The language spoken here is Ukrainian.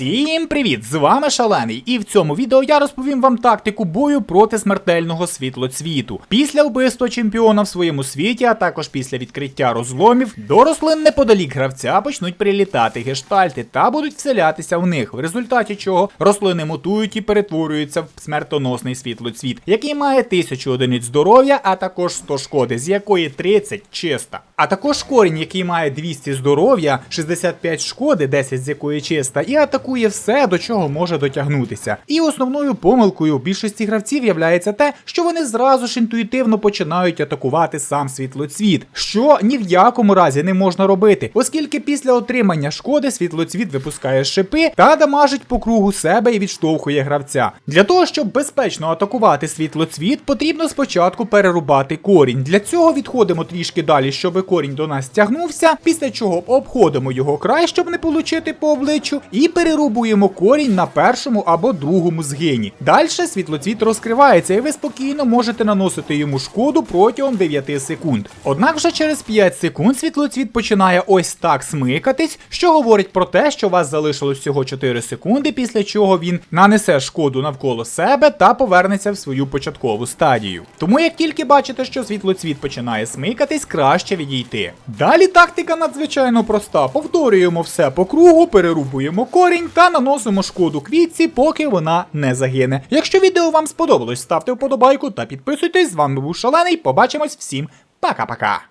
Всім привіт! З вами Шалений, і в цьому відео я розповім вам тактику бою проти смертельного світлоцвіту. Після вбивства чемпіона в своєму світі, а також після відкриття розломів, до рослин неподалік гравця почнуть прилітати гештальти та будуть вселятися в них, в результаті чого рослини мутують і перетворюються в смертоносний світлоцвіт, який має 1000 одиниць здоров'я, а також 100 шкоди, з якої 30 чиста. А також корінь, який має 200 здоров'я, 65 шкоди, 10 з якої чиста, і атакує все, до чого може дотягнутися. І основною помилкою в більшості гравців являється те, що вони зразу ж інтуїтивно починають атакувати сам світлоцвіт, що ні в якому разі не можна робити, оскільки після отримання шкоди світлоцвіт випускає шипи та дамажить по кругу себе і відштовхує гравця. Для того, щоб безпечно атакувати світлоцвіт, потрібно спочатку перерубати корінь. Для цього відходимо трішки далі, щоб корінь до нас тягнувся, після чого обходимо його край, щоб не получити по обличчю, і перерубуємо корінь на першому або другому згині. Далі світлоцвіт розкривається, і ви спокійно можете наносити йому шкоду протягом 9 секунд. Однак вже через 5 секунд світлоцвіт починає ось так смикатись, що говорить про те, що у вас залишилось всього 4 секунди, після чого він нанесе шкоду навколо себе та повернеться в свою початкову стадію. Тому як тільки бачите, що світлоцвіт починає смикатись, краще відійти. Далі тактика надзвичайно проста. Повторюємо все по кругу, перерубуємо корінь та наносимо шкоду квітці, поки вона не загине. Якщо відео вам сподобалось, ставте вподобайку та підписуйтесь. З вами був шалений. Побачимось всім. Пока-пока.